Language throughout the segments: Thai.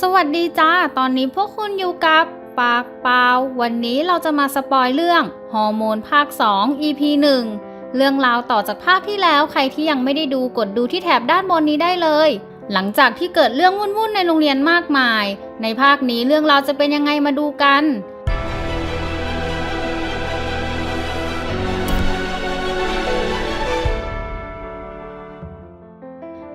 สวัสดีจ้า ตอนนี้พวกคุณอยู่กับปากเปล่าวันนี้เราจะมาสปอยเรื่องฮอร์โมนภาค 2 EP 1 เรื่องราวต่อจากภาคที่แล้วใครที่ยังไม่ได้ดูกดดูที่แถบด้านบนนี้ได้เลย หลังจากที่เกิดเรื่องวุ่นๆในโรงเรียนมากมาย ในภาคนี้เรื่องราวจะเป็นยังไงมาดูกัน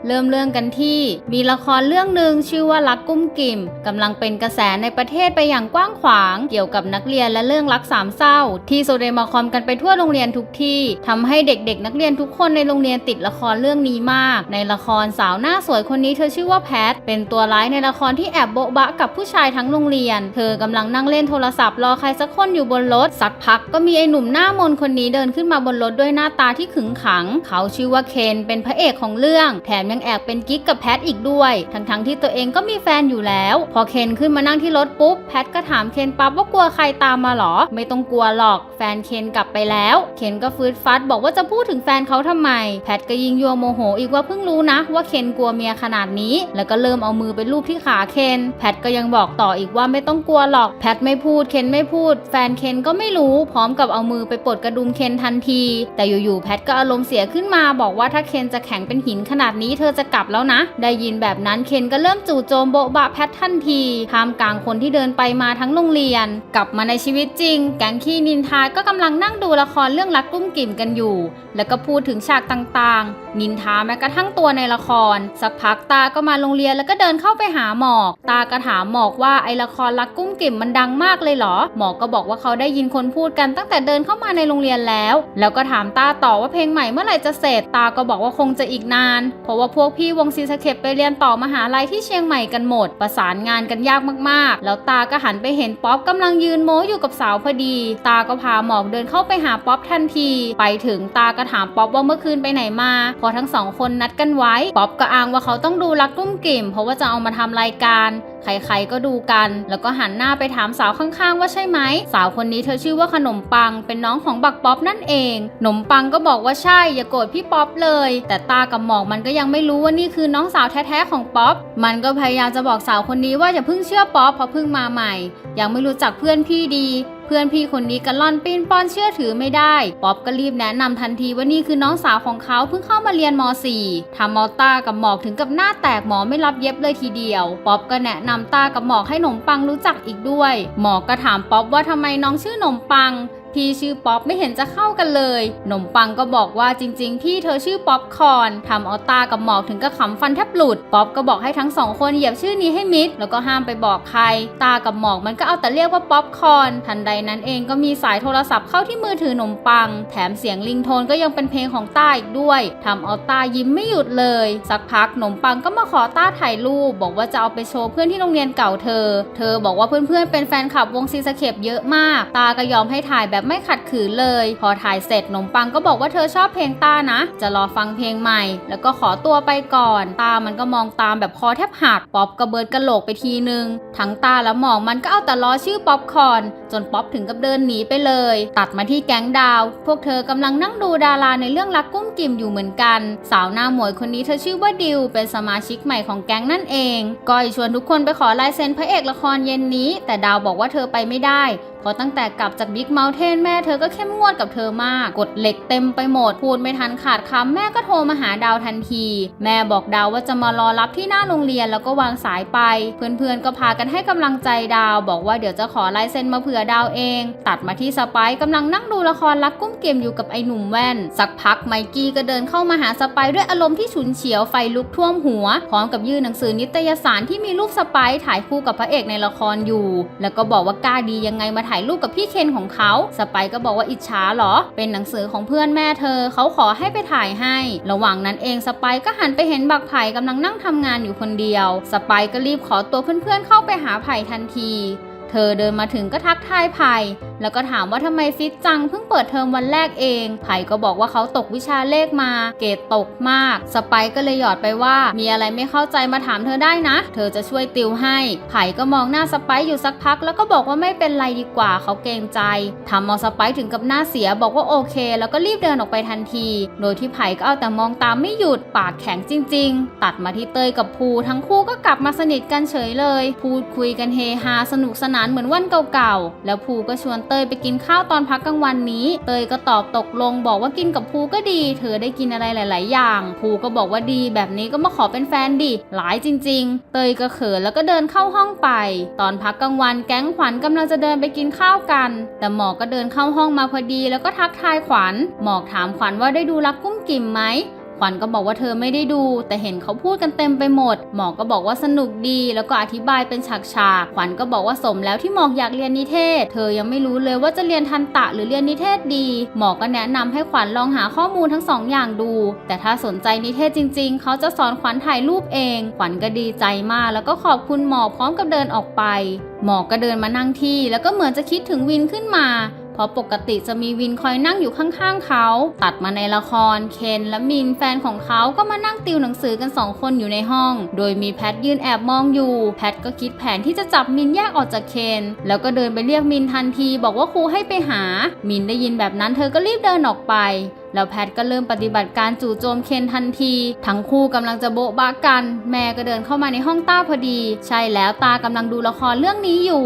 เริ่มเรื่องกันที่ มีละครเรื่องหนึ่งชื่อว่ารักกุ้มกิ่มกำลังเป็นกระแสในประเทศไปอย่างกว้างขวาง เกี่ยวกับนักเรียนและเรื่องรักสามเศร้า ที่โซเดมาคอมกันไปทั่วโรงเรียนทุกที่ทำให้เด็กๆ นักเรียนทุกคนในโรงเรียนติดละครเรื่องนี้มาก ในละครสาวหน้าสวยคนนี้เธอชื่อว่าแพท เป็นตัวร้ายในละครที่แอบโบ๊ะบะกับผู้ชายทั้งโรงเรียน เธอกำลังนั่งเล่นโทรศัพท์รอใครสักคนอยู่บนรถสักพักก็มีไอ้หนุ่มหน้ามนคนนี้เดินขึ้นมาบนรถด้วยหน้าตาที่ขึงขัง เขาชื่อว่าเคนเป็นพระเอกของเรื่องแถมยังแอบเป็นกิ๊กกับแพทอีกด้วย ทั้งๆที่ตัวเองก็มีแฟนอยู่แล้ว พอเคนขึ้นมานั่งที่รถปุ๊บแพทก็ถามเคนปั๊บว่ากลัวใครตามมาหรอ ไม่ต้องกลัวหรอก แฟนเคนกลับไปแล้ว เคนก็ฟืดฟัดบอกว่าจะพูดถึงแฟนเขาทำไม แพทก็ยิงยัวโมโห อีกว่าเพิ่งรู้นะ ว่าเคนกลัวเมียขนาดนี้ แล้วก็เริ่มเอามือไปลูบที่ขาเคนแพทก็ยังบอกต่ออีกว่าไม่ต้องกลัวหรอก แพทไม่พูดเคนไม่พูด แฟนเคนก็ไม่รู้พร้อมกับเอามือไปปลดกระดุมเคนทันที แต่อยู่ๆแพทก็อารมณ์เสียขึ้นมาบอกว่าถ้าเคนจะแข็งเป็นหินขนาดนี้เธอจะกลับแล้วนะ ได้ยินแบบนั้นเคนก็เริ่มจู่โจมโบะบะแพททันทีท่ามกลางคนที่เดินไปมาทั้งโรงเรียน กลับมาในชีวิตจริง แก๊งขี้นินทาก็กำลังนั่งดูละครเรื่องรักกุ้มกิ่มกันอยู่ แล้วก็พูดถึงฉากต่างๆ นินทาแม้กระทั่งตัวในละคร สักพักตาก็มาโรงเรียนแล้วก็เดินเข้าไปหาหมอก ตาก็ถามหมอกว่าไอละครรักกุ้มกิ่มมันดังมากเลยเหรอ หมอกก็บอกว่าเขาได้ยินคนพูดกันตั้งแต่เดินเข้ามาในโรงเรียนแล้ว แล้วก็ถามตาต่อว่าเพลงใหม่เมื่อไหร่จะเสร็จ ตาก็บอกว่าคงจะอีกนาน เพราะว่าพวกพี่วงซีสเคปไปเรียนต่อมหาลัยที่เชียงใหม่กันหมด ประสานงานกันยากมากๆ แล้วตาก็หันไปเห็นป๊อปกำลังยืนโม้อยู่กับสาวพอดี ตาก็พาหมอกเดินเข้าไปหาป๊อปทันที ไปถึงตาก็ถามป๊อปว่าเมื่อคืนไปไหนมา พอทั้งสองคนนัดกันไว้ ป๊อปก็อ้างว่าเขาต้องดูรักกุ้มกิ่ม เพราะว่าจะเอามาทำรายการ ใครๆก็ดูกัน แล้วก็หันหน้าไปถามสาวข้างๆ ว่าใช่ไหม สาวคนนี้เธอชื่อว่าขนมปัง เป็นน้องของบักป๊อปนั่นเองขนมปังก็บอกว่าใช่ อย่าโกรธพี่ป๊อปเลย แต่ตากับหมอกมันก็ยังไม่รู้ว่านี่คือน้องสาวแท้ๆของป๊อป มันก็พยายามจะบอกสาวคนนี้ว่าอย่าเพิ่งเชื่อป๊อปเพราะเพิ่งมาใหม่ ยังไม่รู้จักเพื่อนพี่ดี เพื่อนพี่คนนี้กันล่อนปีนป้อนเชื่อถือไม่ได้ป๊อปก็รีบแนะนำทันทีว่านี่คือน้องสาวของเขาเพิ่งเข้ามาเรียนม .4 ทำมอาต้ากับหมอกถึงกับหน้าแตกหมอไม่รับเย็บเลยทีเดียวป๊อปก็แนะนำต้ากับหมอกให้หนมปังรู้จักอีกด้วย หมอกก็ถามป๊อปว่าทำไมน้องชื่อหนมปัง พี่ชื่อป๊อปไม่เห็นจะเข้ากันเลยหนมปังก็บอกว่าจริง ๆ พี่เธอชื่อป๊อปคอนทำเอาตากับหมอกถึงกับขำฟันแทบหลุด ป๊อปก็บอกให้ทั้งสองคนเหยียบชื่อนี้ให้มิด แล้วก็ห้ามไปบอกใคร ตากับหมอกมันก็เอาแต่เรียกว่าป๊อปคอน ทันใดนั้นเองก็มีสายโทรศัพท์เข้าที่มือถือหนมปัง แถมเสียงลิงโทนก็ยังเป็นเพลงของต้าอีกด้วยทำเอาตายิ้มไม่หยุดเลย สักพักหนมปังก็มาขอต้าถ่ายรูป บอกว่าจะเอาไปโชว์เพื่อนที่โรงเรียนเก่าเธอ เธอบอกว่าเพื่อนๆเป็นแฟนคลับวงซีสเคปเยอะมาก ตาก็ยอมให้ถ่ายแบบไม่ขัดขืนเลย พอถ่ายเสร็จนมปังก็บอกว่าเธอชอบเพลงต้านะ จะรอฟังเพลงใหม่ แล้วก็ขอตัวไปก่อน ตามันก็มองตามแบบคอแทบหักป๊อปก็เบิดกระโหลกไปทีนึง ทั้งตาและหมองมันก็เอาแต่ล้อชื่อป๊อปคอนจนป๊อปถึงกับเดินหนีไปเลย ตัดมาที่แก๊งดาว พวกเธอกำลังนั่งดูดาราในเรื่องรักกุ้มกิ่มอยู่เหมือนกัน สาวหน้าหมวยคนนี้เธอชื่อว่าดิว เป็นสมาชิกใหม่ของแก๊งนั่นเอง ก้อยชวนทุกคนไปขอลายเซ็นพระเอกละครเย็นนี้ แต่ดาวบอกว่าเธอไปไม่ได้ พราะตั้งแต่กลับจากบิ๊กเมลเทนแม่เธอก็เข้มงวดกับเธอมาก กดเหล็กเต็มไปหมด พูดไม่ทันขาดคำแม่ก็โทรมาหาดาวทันที แม่บอกดาวว่าจะมารอรับที่หน้าโรงเรียนแล้วก็วางสายไป เพื่อนๆก็พากันให้กำลังใจดาว บอกว่าเดี๋ยวจะขอลายเซ็นมาเผื่อดาวเอง ตัดมาที่สไปซ์กำลังนั่งดูละครรักกุ้มเกมอยู่กับไอ้หนุ่มแว่น สักพักไมกี้ก็เดินเข้ามาหาสไปซ์ด้วยอารมณ์ที่ฉุนเฉียวไฟลุกท่วมหัว พร้อมกับยื่นหนังสือนิตยสารที่มีรูปสไปซ์ถ่ายคู่กับพระเอกในละครอยู่ แล้วก็บอกว่ากล้าดียังไงมาถ่ายายรูปกับพี่เคนของเขาสไปก็บอกว่าอิจฉาเหรอ เป็นหนังสือของเพื่อนแม่เธอ เขาขอให้ไปถ่ายให้ ระหว่างนั้นเองสไปก็หันไปเห็นบักไผ่กำลังนั่งทำงานอยู่คนเดียว สไปก็รีบขอตัวเพื่อนๆเข้าไปหาไผ่ทันที เธอเดินมาถึงก็ทักทายไผ่แล้วก็ถามว่าทำไมฟิตจังเพิ่งเปิดเทอมวันแรกเอง ไผ่ก็บอกว่าเขาตกวิชาเลขมา เกรดตกมาก สไปก็เลยหยอดไปว่า มีอะไรไม่เข้าใจมาถามเธอได้นะ เธอจะช่วยติวให้ ไผ่ก็มองหน้าสไปอยู่สักพัก แล้วก็บอกว่าไม่เป็นไรดีกว่าเขาเกรงใจทำเอาสไปถึงกับหน้าเสียบอกว่าโอเค แล้วก็รีบเดินออกไปทันที โดยที่ไผ่ก็เอาแต่มองตามไม่หยุดปากแข็งจริง ๆ ตัดมาที่เตยกับภูทั้งคู่ก็กลับมาสนิทกันเฉยเลย พูดคุยกันเฮฮาสนุกสนานเหมือนวันเก่าๆ แล้วภูก็ชวนเตยไปกินข้าวตอนพักกลางวันนี้ เตยก็ตอบตกลงบอกว่ากินกับภูก็ดี เธอได้กินอะไรหลาย ๆ อย่าง ภูก็บอกว่าดี แบบนี้ก็มาขอเป็นแฟนดิ หลายจริง ๆ เตยก็เขินแล้วก็เดินเข้าห้องไป ตอนพักกลางวันแก๊งขวัญกำลังจะเดินไปกินข้าวกัน แต่หมอกก็เดินเข้าห้องมาพอดี แล้วก็ทักทายขวัญ หมอกถามขวัญว่าได้ดูรักกุ้มกิ่มไหม วัญก็บอกว่าเธอไม่ได้ดู แต่เห็นเขาพูดกันเต็มไปหมด หมอกก็บอกว่าสนุกดี แล้วก็อธิบายเป็นฉากๆขวัญก็บอกว่าสมแล้วที่หมอกอยากเรียนนิเทศ เธอยังไม่รู้เลยว่าจะเรียนทันตะหรือเรียนนิเทศดี หมอกก็แนะนำให้ขวัญลองหาข้อมูลทั้งสองอย่างดู แต่ถ้าสนใจนิเทศจริง ๆ เขาจะสอนขวัญถ่ายรูปเอง ขวัญก็ดีใจมาก แล้วก็ขอบคุณหมอกพร้อมกับเดินออกไป หมอกก็เดินมานั่งที่ แล้วก็เหมือนจะคิดถึงวินขึ้นมา เพราะปกติจะมีวินคอยนั่งอยู่ข้างๆเขา ตัดมาในละคร เคนและมินแฟนของเขาก็มานั่งติวหนังสือกันสองคนอยู่ในห้อง โดยมีแพทยืนแอบมองอยู่ แพทก็คิดแผนที่จะจับมินแยกออกจากเคน แล้วก็เดินไปเรียกมินทันที บอกว่าครูให้ไปหา มินได้ยินแบบนั้นเธอก็รีบเดินออกไปแล้วแพทก็เริ่มปฏิบัติการจู่โจมเคนทันที ทั้งคู่กำลังจะโบะบากัน แม่ก็เดินเข้ามาในห้องต้าพอดี ใช่แล้วตากำลังดูละครเรื่องนี้อยู่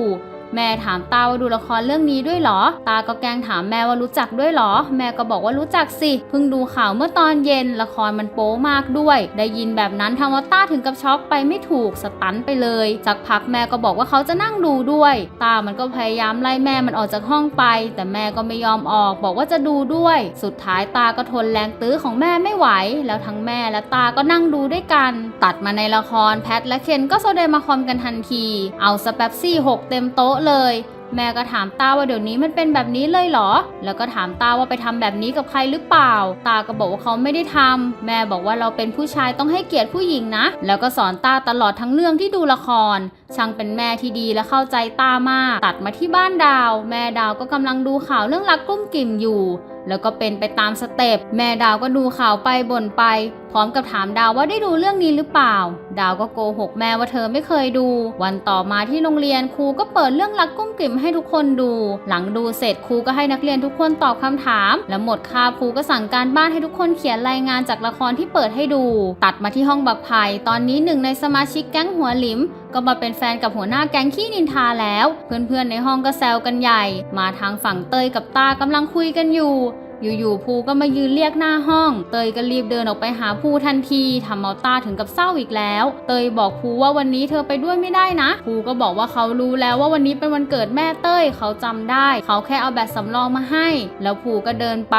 แม่ถามตาว่าดูละครเรื่องนี้ด้วยเหรอ ตาก็แกล้งถามแม่ว่ารู้จักด้วยเหรอ แม่ก็บอกว่ารู้จักสิ เพิ่งดูข่าวเมื่อตอนเย็น ละครมันโป๊มากด้วย ได้ยินแบบนั้นทำว่าตาถึงกับช็อกไปไม่ถูกสตันไปเลยสักพักแม่ก็บอกว่าเขาจะนั่งดูด้วย ตามันก็พยายามไล่แม่มันออกจากห้องไป แต่แม่ก็ไม่ยอมออก บอกว่าจะดูด้วย สุดท้ายตาก็ทนแรงตื้อของแม่ไม่ไหว แล้วทั้งแม่และตาก็นั่งดูด้วยกัน ตัดมาในละครแพทและเคนก็โซเดมาคอมกันทันที เอาสเปปซี่หกเต็มโต๊ะเลย แม่ก็ถามตาว่าเดี๋ยวนี้มันเป็นแบบนี้เลยเหรอ แล้วก็ถามตาว่าไปทำแบบนี้กับใครหรือเปล่า ตาก็บอกว่าเขาไม่ได้ทำแม่บอกว่าเราเป็นผู้ชายต้องให้เกียรติผู้หญิงนะ แล้วก็สอนตาตลอดทั้งเรื่องที่ดูละคร ช่างเป็นแม่ที่ดีและเข้าใจตามาก ตัดมาที่บ้านดาว แม่ดาวก็กำลังดูข่าวเรื่องรักกลุ้มกิ่มอยู่แล้วก็เป็นไปตามสเต็ปแม่ดาวก็ดูข่าวไปบ่นไป พร้อมกับถามดาวว่าได้ดูเรื่องนี้หรือเปล่า ดาวก็โกหกแม่ว่าเธอไม่เคยดู วันต่อมาที่โรงเรียนครูก็เปิดเรื่องรักกุ้มกิ่มให้ทุกคนดู หลังดูเสร็จครูก็ให้นักเรียนทุกคนตอบคำถาม และหมดคาบครูก็สั่งการบ้านให้ทุกคนเขียนรายงานจากละครที่เปิดให้ดู ตัดมาที่ห้องบักไผ่ตอนนี้หนึ่งในสมาชิกแก๊งหัวหลิม ก็มาเป็นแฟนกับหัวหน้าแก๊งขี้นินทาแล้ว เพื่อนๆในห้องก็แซวกันใหญ่ มาทางฝั่งเตยกับตากำลังคุยกันอยู่ อยู่ๆภูก็มายืนเรียกหน้าห้อง เตยก็รีบเดินออกไปหาภูทันทีทำเอาตาถึงกับเศร้าอีกแล้ว เตยบอกภูว่าวันนี้เธอไปด้วยไม่ได้นะ ภูก็บอกว่าเขารู้แล้วว่าวันนี้เป็นวันเกิดแม่เต้ยเขาจำได้ เขาแค่เอาแบตสำรองมาให้ แล้วภูก็เดินไป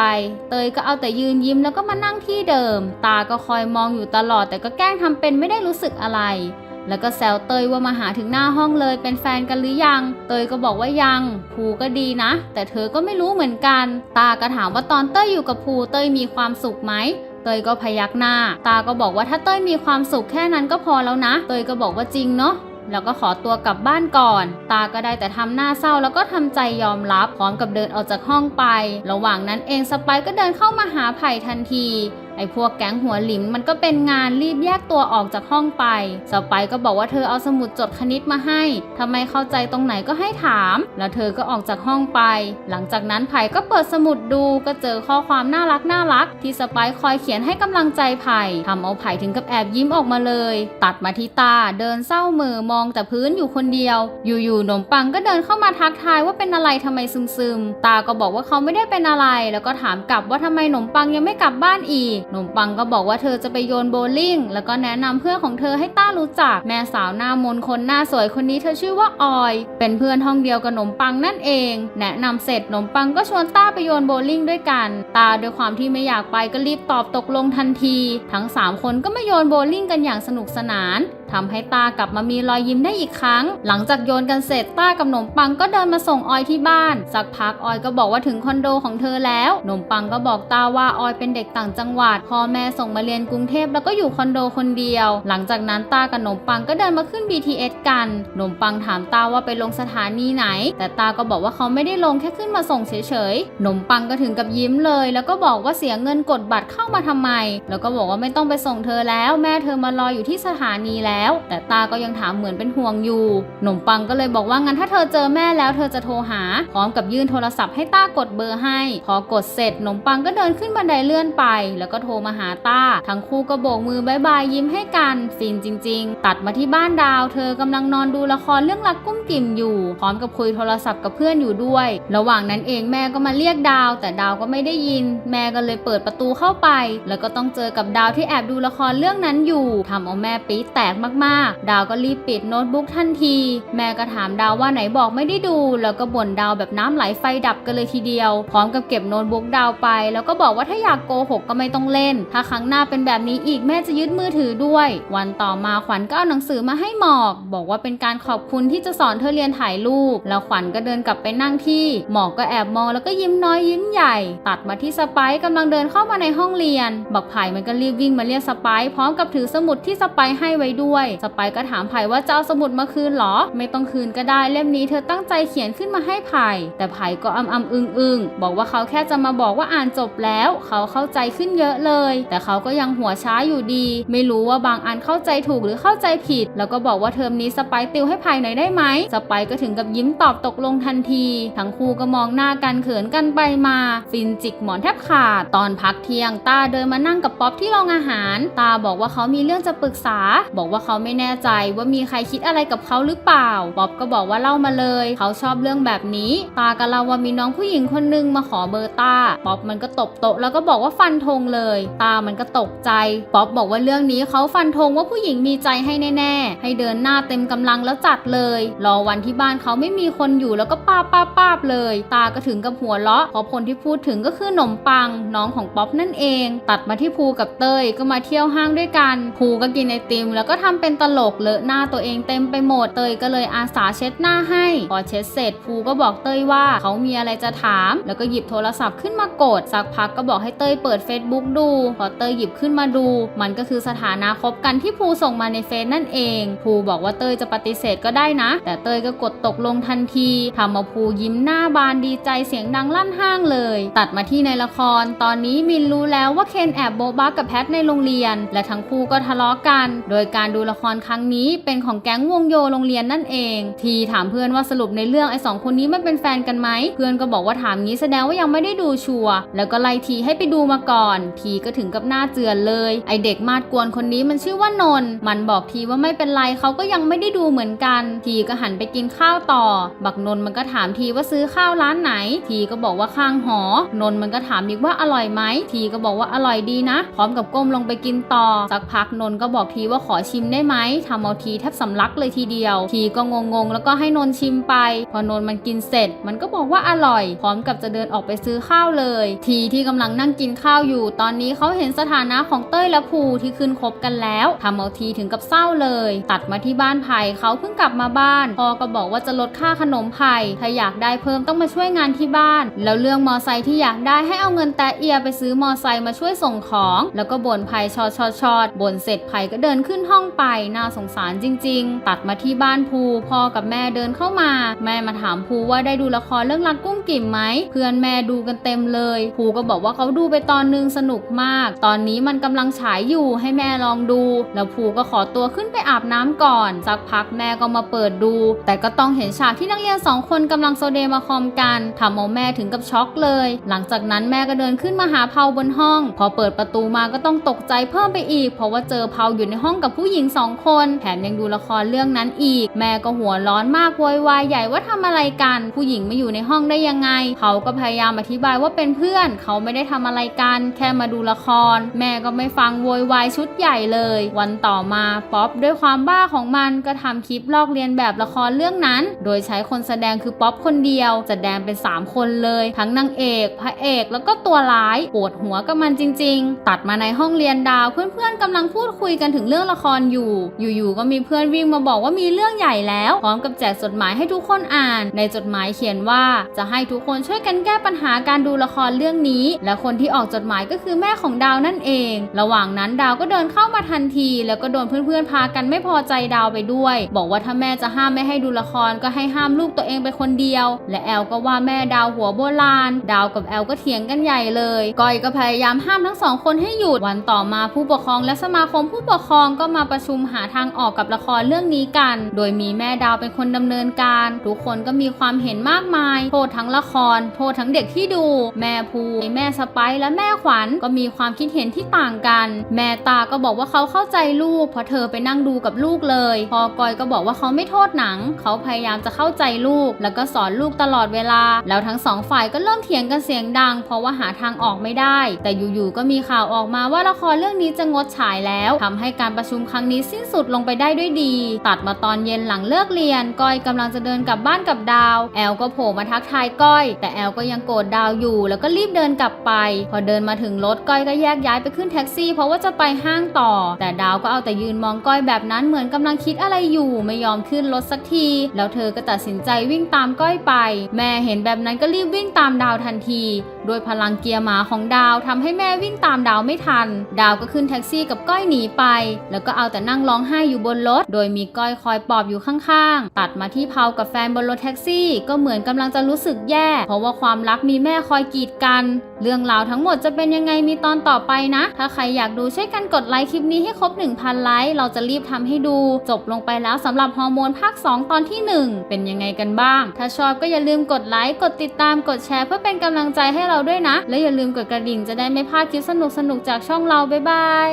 เตยก็เอาแต่ยืนยิ้มแล้วก็มานั่งที่เดิม ตาก็คอยมองอยู่ตลอดแต่ก็แกล้งทำเป็นไม่ได้รู้สึกอะไร แล้วก็แซวเตยว่ามาหาถึงหน้าห้องเลยเป็นแฟนกันหรือยัง เตยก็บอกว่ายังภูก็ดีนะ แต่เธอก็ไม่รู้เหมือนกัน ตาก็ถามว่าตอนเตยอยู่กับภูเตยมีความสุขไหมเตยก็พยักหน้า ตาก็บอกว่าถ้าเต้ยมีความสุขแค่นั้นก็พอแล้วนะ เตยก็บอกว่าจริงเนาะแล้วก็ขอตัวกลับบ้านก่อน ตาก็ได้แต่ทำหน้าเศร้าแล้วก็ทำใจยอมรับ พร้อมกับเดินออกจากห้องไป ระหว่างนั้นเองสไปก็เดินเข้ามาหาไผ่ทันที ไอ้พวกแก๊งหัวหลิมมันก็เป็นงานรีบแยกตัวออกจากห้องไปสไปก็บอกว่าเธอเอาสมุดจดคณิตมาให้ทำไมเข้าใจตรงไหนก็ให้ถาม แล้วเธอก็ออกจากห้องไป หลังจากนั้นไผ่ก็เปิดสมุดดูก็เจอข้อความน่ารักน่ารัก ที่สไปคอยเขียนให้กำลังใจไผ่ทำเอาไผ่ถึงกับแอบยิ้มออกมาเลย ตัดมาที่ตาเดินเศร้าหมือมองแต่พื้นอยู่คนเดียว อยู่ๆหนมปังก็เดินเข้ามาทักทายว่าเป็นอะไรทำไมซึมๆตาก็บอกว่าเขาไม่ได้เป็นอะไร แล้วก็ถามกลับว่าทำไมหนมปังยังไม่กลับบ้านอีกหนุ่มปังก็บอกว่าเธอจะไปโยนโบว์ลิ่ง แล้วก็แนะนำเพื่อนของเธอให้ต้ารู้จัก แม่สาวหน้ามนคนหน้าสวยคนนี้เธอชื่อว่าออย เป็นเพื่อนห้องเดียวกับหนมปังนั่นเอง แนะนำเสร็จหนมปังก็ชวนต้าไปโยนโบว์ลิ่งด้วยกันตาด้วยความที่ไม่อยากไปก็รีบตอบตกลงทันที ทั้งสามคนก็มาโยนโบว์ลิ่งกันอย่างสนุกสนาน ทำให้ตากลับมามีรอยยิ้มได้อีกครั้ง หลังจากโยนกันเสร็จต้ากับขนมปังก็เดินมาส่งออยที่บ้าน สักพักออยก็บอกว่าถึงคอนโดของเธอแล้วขนมปังก็บอกตาว่าออยเป็นเด็กต่างจังหวัดพ่อแม่ส่งมาเรียนกรุงเทพแล้วก็อยู่คอนโดคนเดียว หลังจากนั้นตากับขนมปังก็เดินมาขึ้น BTS กันขนมปังถามตาว่าไปลงสถานีไหน แต่ตาก็บอกว่าเขาไม่ได้ลงแค่ขึ้นมาส่งเฉยๆขนมปังก็ถึงกับยิ้มเลย แล้วก็บอกว่าเสียเงินกดบัตรเข้ามาทำไม แล้วก็บอกว่าไม่ต้องไปส่งเธอแล้ว แม่เธอมารออยู่ที่สถานีแล้วแต่ตาก็ยังถามเหมือนเป็นห่วงอยู่ขนมปังก็เลยบอกว่างั้นถ้าเธอเจอแม่แล้วเธอจะโทรหา พร้อมกับยื่นโทรศัพท์ให้ต้ากดเบอร์ให้ พอกดเสร็จขนมปังก็เดินขึ้นบันไดเลื่อนไป แล้วก็โทรมาหาต้า ทั้งคู่ก็โบกมือบายบายยิ้มให้กันฟินจริง ๆ ตัดมาที่บ้านดาว เธอกำลังนอนดูละครเรื่องรักกุ้มกิ่มอยู่ พร้อมกับคุยโทรศัพท์กับเพื่อนอยู่ด้วย ระหว่างนั้นเองแม่ก็มาเรียกดาว แต่ดาวก็ไม่ได้ยิน แม่ก็เลยเปิดประตูเข้าไป แล้วก็ต้องเจอกับดาวที่แอบดูละครเรื่องนั้นอยู่ทำเอาแม่ปี๊แตกมากๆ ดาวก็รีบปิดโน้ตบุ๊กทันที แม่ก็ถามดาวว่าไหนบอกไม่ได้ดู แล้วก็บ่นดาวแบบน้ำไหลไฟดับกันเลยทีเดียว พร้อมกับเก็บโน้ตบุ๊กดาวไป แล้วก็บอกว่าถ้าอยากโกหกก็ไม่ต้องเล่น ถ้าครั้งหน้าเป็นแบบนี้อีกแม่จะยึดมือถือด้วย วันต่อมาขวัญก็เอาหนังสือมาให้หมอก บอกว่าเป็นการขอบคุณที่จะสอนเธอเรียนถ่ายรูป แล้วขวัญก็เดินกลับไปนั่งที่ หมอกก็แอบมองแล้วก็ยิ้มน้อยยิ้มใหญ่ ตัดมาที่สไปซ์กำลังเดินเข้ามาในห้องเรียน บักไผ่มันก็รีบวิ่งมาเรียกสไปซ์พร้อมกับถือสมุดที่สไปให้ไว้ด้วยสไปก็ถามไผ่ว่าเจะเอาสมุดมาคืนหรอ ไม่ต้องคืนก็ได้เล่มนี้เธอตั้งใจเขียนขึ้นมาให้ไผ่ แต่ไผ่ก็อำอำอึงอึงบอกว่าเขาแค่จะมาบอกว่าอ่านจบแล้ว เขาเข้าใจขึ้นเยอะเลย แต่เขาก็ยังหัวช้าอยู่ดี ไม่รู้ว่าบางอันเข้าใจถูกหรือเข้าใจผิด แล้วก็บอกว่าเทอมนี้สไปติวให้ไผ่หน่อยได้ไหมสไปก็ถึงกับยิ้มตอบตกลงทันที ทั้งคู่ก็มองหน้ากันเขินกันไปมา ฟินจิกหมอนแทบขาด ตอนพักเที่ยงตาเดินมานั่งกับป๊อปที่โรงอาหาร ตาบอกว่าเขามีเรื่องจะปรึกษา บอกว่าเขาไม่แน่ใจว่ามีใครคิดอะไรกับเขาหรือเปล่าป๊อปก็บอกว่าเล่ามาเลย เขาชอบเรื่องแบบนี้ ตาก็เล่าว่ามีน้องผู้หญิงคนนึงมาขอเบอร์ตาป๊อปมันก็ตบโต๊ะแล้วก็บอกว่าฟันธงเลย ตามันก็ตกใจป๊อปบอกว่าเรื่องนี้เขาฟันธงว่าผู้หญิงมีใจให้แน่ ๆ ให้เดินหน้าเต็มกำลังแล้วจัดเลย รอวันที่บ้านเขาไม่มีคนอยู่แล้วก็ป้าป้าป้าบเลย ตาก็ถึงกับหัวเราะเพราะคนที่พูดถึงก็คือหนมปัง น้องของป๊อปนั่นเอง ตัดมาที่ภูกับเต้ยก็มาเที่ยวห้างด้วยกันภูก็กินไอติม แล้วก็ทำเป็นตลกเลอะหน้าตัวเองเต็มไปหมด เตยก็เลยอาสาเช็ดหน้าให้พอเช็ดเสร็จภูก็บอกเตยว่าเขามีอะไรจะถาม แล้วก็หยิบโทรศัพท์ขึ้นมากด สักพักก็บอกให้เตยเปิด Facebook ดู พอเตยหยิบขึ้นมาดู มันก็คือสถานะคบกันที่ภูส่งมาในเฟซนั่นเองภูบอกว่าเตยจะปฏิเสธก็ได้นะ แต่เตยก็กดตกลงทันทีทำเอาภูยิ้มหน้าบานดีใจเสียงดังลั่นห้างเลย ตัดมาที่ในละคร ตอนนี้มินรู้แล้วว่าเคนแอบโบะบ้ากับแพทในโรงเรียน และทั้งคู่ก็ทะเลาะกัน โดยการดูละครครั้งนี้เป็นของแก๊งวงโยโรงเรียนนั่นเอง ทีถามเพื่อนว่าสรุปในเรื่องไอ้สองคนนี้มันเป็นแฟนกันไหม เพื่อนก็บอกว่าถามงี้แสดงว่ายังไม่ได้ดูชัวร์แล้วก็ไล่ทีให้ไปดูมาก่อน ทีก็ถึงกับหน้าเจือนเลย ไอเด็กมาดกวนคนนี้มันชื่อว่านนท์มันบอกทีว่าไม่เป็นไรเขาก็ยังไม่ได้ดูเหมือนกัน ทีก็หันไปกินข้าวต่อ บักนนท์มันก็ถามทีว่าซื้อข้าวร้านไหน ทีก็บอกว่าข้างหอ นนท์มันก็ถามอีกว่าอร่อยไหม ทีก็บอกว่าอร่อยดีนะ พร้อมกับก้มลงไปกินต่อ สักพักนนท์ก็บอกทีว่าขอชิมได้ไหมทำเอาทีแทบสำลักเลยทีเดียว ทีก็งงๆ แล้วก็ให้นนชิมไป พอนนมันกินเสร็จ มันก็บอกว่าอร่อย พร้อมกับจะเดินออกไปซื้อข้าวเลย ทีที่กำลังนั่งกินข้าวอยู่ ตอนนี้เขาเห็นสถานะของเต้ยและภูที่ขึ้นคบกันแล้วทำเอาทีถึงกับเศร้าเลย ตัดมาที่บ้านไผ่เขาเพิ่งกลับมาบ้านพ่อก็บอกว่าจะลดค่าขนมไผ่ถ้าอยากได้เพิ่มต้องมาช่วยงานที่บ้าน แล้วเรื่องมอไซค์ที่อยากได้ให้เอาเงินแตะเอียไปซื้อมอไซค์มาช่วยส่งของ แล้วก็บ่นไผ่ชอชอดชอดบ่นเสร็จไผ่ก็เดินขึ้นห้องไปน่าสงสารจริง ๆ ตัดมาที่บ้านภูพ่อกับแม่เดินเข้ามา แม่มาถามภูว่าได้ดูละครเรื่องรักกุ้งกิ่มไหมเพื่อนแม่ดูกันเต็มเลยภูก็บอกว่าเขาดูไปตอนนึงสนุกมาก ตอนนี้มันกำลังฉายอยู่ให้แม่ลองดู แล้วภูก็ขอตัวขึ้นไปอาบน้ำก่อน สักพักแม่ก็มาเปิดดู แต่ก็ต้องเห็นฉากที่นักเรียนสองคนกำลังโซเดมาคอมกันทำเอาแม่ถึงกับช็อกเลย หลังจากนั้นแม่ก็เดินขึ้นมาหาเผาบนห้อง พอเปิดประตูมาก็ต้องตกใจเพิ่มไปอีก เพราะว่าเจอเผาอยู่ในห้องกับผู้หญิงสองคน แถมยังดูละครเรื่องนั้นอีก แม่ก็หัวร้อนมากโวยวายใหญ่ว่าทำอะไรกัน ผู้หญิงมาอยู่ในห้องได้ยังไง เขาก็พยายามอธิบายว่าเป็นเพื่อน เขาไม่ได้ทำอะไรกัน แค่มาดูละคร แม่ก็ไม่ฟังโวยวายชุดใหญ่เลย วันต่อมาป๊อปด้วยความบ้าของมันก็ทำคลิปลอกเลียนแบบละครเรื่องนั้น โดยใช้คนแสดงคือป๊อปคนเดียว แสดงเป็น 3 คนเลย ทั้งนางเอก พระเอกแล้วก็ตัวร้ายปวดหัวกับมันจริง ๆ ตัดมาในห้องเรียนดาวเพื่อนๆกำลังพูดคุยกันถึงเรื่องละครอยู่อยู่ อยู่ๆก็มีเพื่อนวิ่งมาบอกว่ามีเรื่องใหญ่แล้ว พร้อมกับแจกจดหมายให้ทุกคนอ่าน ในจดหมายเขียนว่าจะให้ทุกคนช่วยกันแก้ปัญหาการดูละครเรื่องนี้ และคนที่ออกจดหมายก็คือแม่ของดาวนั่นเอง ระหว่างนั้นดาวก็เดินเข้ามาทันที แล้วก็โดนเพื่อนๆพากันไม่พอใจดาวไปด้วย บอกว่าถ้าแม่จะห้ามไม่ให้ดูละครก็ให้ห้ามลูกตัวเองไปคนเดียว และแอลก็ว่าแม่ดาวหัวโบราณ ดาวกับแอลก็เถียงกันใหญ่เลยก้อยก็พยายามห้ามทั้งสองคนให้หยุดวันต่อมาผู้ปกครองและสมาคมผู้ปกครองก็มาประชุมชุมหาทางออกกับละครเรื่องนี้กัน โดยมีแม่ดาวเป็นคนดำเนินการ ทุกคนก็มีความเห็นมากมาย โทษทั้งละคร โทษทั้งเด็กที่ดู แม่ภูแม่สไปและแม่ขวัญก็มีความคิดเห็นที่ต่างกัน แม่ตาก็บอกว่าเขาเข้าใจลูกเพราะเธอไปนั่งดูกับลูกเลย พอกอยก็บอกว่าเขาไม่โทษหนัง เขาพยายามจะเข้าใจลูก แล้วก็สอนลูกตลอดเวลา แล้วทั้งสองฝ่ายก็เริ่มเถียงกันเสียงดัง เพราะว่าหาทางออกไม่ได้ แต่อยู่ๆก็มีข่าวออกมาว่าละครเรื่องนี้จะงดฉายแล้วทำให้การประชุมครั้งนี้สิ้นสุดลงไปได้ด้วยดี ตัดมาตอนเย็นหลังเลิกเรียน ก้อยกำลังจะเดินกลับบ้านกับดาว แอลก็โผล่มาทักทายก้อย แต่แอลก็ยังโกรธดาวอยู่ แล้วก็รีบเดินกลับไป พอเดินมาถึงรถก้อยก็แยกย้ายไปขึ้นแท็กซี่ เพราะว่าจะไปห้างต่อ แต่ดาวก็เอาแต่ยืนมองก้อยแบบนั้นเหมือนกำลังคิดอะไรอยู่ไม่ยอมขึ้นรถสักที แล้วเธอก็ตัดสินใจวิ่งตามก้อยไป แม่เห็นแบบนั้นก็รีบวิ่งตามดาวทันที โดยพลังเกียร์หมาของดาวทำให้แม่วิ่งตามดาวไม่ทัน ดาวก็ขึ้นแท็กซี่กับก้อยหนีไป แล้วก็เอาแต่นั่งร้องไห้อยู่บนรถ โดยมีก้อยคอยปลอบอยู่ข้างๆ ตัดมาที่เผากับแฟนบนรถแท็กซี่ ก็เหมือนกำลังจะรู้สึกแย่ เพราะว่าความรักมีแม่คอยกีดกัน เรื่องราวทั้งหมดจะเป็นยังไงมีตอนต่อไปนะ ถ้าใครอยากดูช่วยกันกดไลค์คลิปนี้ให้ครบ 1,000 ไลค์เราจะรีบทำให้ดู จบลงไปแล้วสำหรับฮอร์โมนภาค 2 ตอนที่ 1 เป็นยังไงกันบ้าง ถ้าชอบก็อย่าลืมกดไลค์กดติดตามกดแชร์เพื่อเป็นกำลังใจให้เราด้วยนะ และอย่าลืมกดกระดิ่งจะได้ไม่พลาดคลิปสนุกๆจากช่องเราบ๊ายบาย